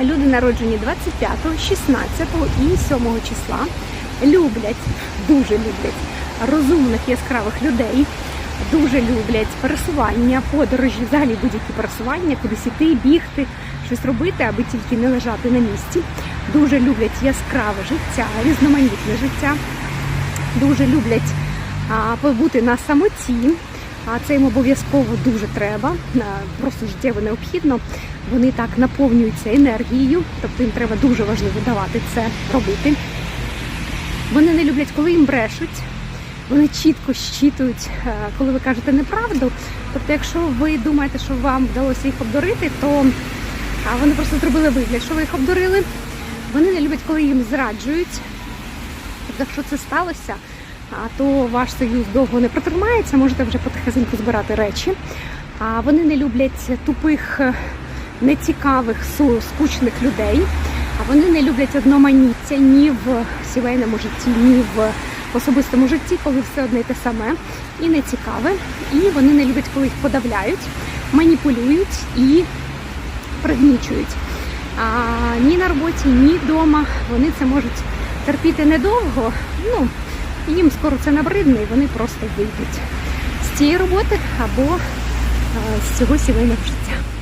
Люди народжені 25, 16 і 7 числа. Люблять, дуже люблять розумних яскравих людей. Дуже люблять пересування, подорожі, взагалі будь-які пересування, кудись іти, бігти, щось робити, аби тільки не лежати на місці. Дуже люблять яскраве життя, різноманітне життя. Дуже люблять а, побути на самоті. А це їм обов'язково дуже треба, просто життєво необхідно. Вони так наповнюються енергією, тобто їм треба дуже важливо давати це робити. Вони не люблять, коли їм брешуть. Вони чітко щитують, е, коли ви кажете неправду. Тобто, якщо ви думаєте, що вам вдалося їх обдурити, то вони просто зробили вигляд, що ви їх обдурили. Вони не люблять, коли їм зраджують. Тобто, якщо це сталося, а, то ваш союз довго не протримається, можете вже потихесеньку збирати речі. А вони не люблять тупих, е, нецікавих, скучних людей. А вони не люблять одноманіття ні в сімейному житті, ні в особистому житті, коли все одне й те саме і не цікаве. І вони не люблять, коли їх подавляють, маніпулюють і пригнічують. А, ні на роботі, ні вдома. Вони це можуть терпіти недовго. Ну, їм скоро це набридне, і вони просто вийдуть з цієї роботи або е, з цього сімейного життя.